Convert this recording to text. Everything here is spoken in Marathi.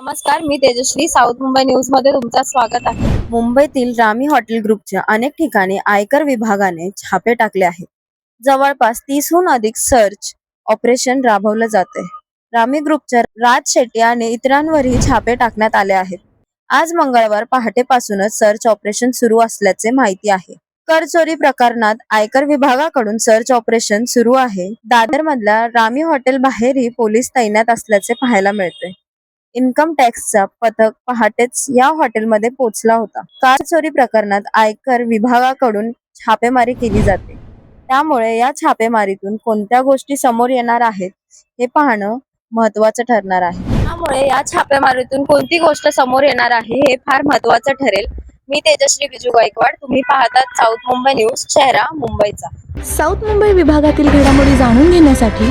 नमस्कार मी तेजश्री साऊथ मुंबई न्यूजमध्ये तुमचं स्वागत आहे. मुंबईतील रामी हॉटेल ग्रुपच्या अनेक ठिकाणी आयकर विभागाने छापे टाकले आहेत. जवळपास तीसहून अधिक सर्च ऑपरेशन राबवलं जाते रामी ग्रुपच्या राज शेट्टी आणि इतरांवरही छापे टाकण्यात आले आहेत. आज मंगळवार पहाटेपासूनच सर्च ऑपरेशन सुरू असल्याचे माहिती आहे. कर चोरी प्रकरणात आयकर विभागाकडून सर्च ऑपरेशन सुरू आहे. दादर मधल्या रामी हॉटेल बाहेरही पोलीस तैनात असल्याचे पाहायला मिळते इन्कम टॅक्सचा पथक पहाटेच या हॉटेलमध्ये पोहोचला होता. कार चोरी प्रकरणात आयकर विभागाकडून छापेमारी केली जाते. त्यामुळे या छापेमारीतून कोणत्या गोष्टी समोर येणार आहेत हे पाहणं महत्वाचं ठरणार आहे. त्यामुळे या छापेमारीतून कोणती गोष्ट समोर येणार आहे हे फार महत्वाचं ठरेल. मी तेजश्री बिजू गायकवाड तुम्ही पाहतात साऊथ मुंबई न्यूज चेहरा मुंबईचा. साऊथ मुंबई विभागातील घडामोडी जाणून घेण्यासाठी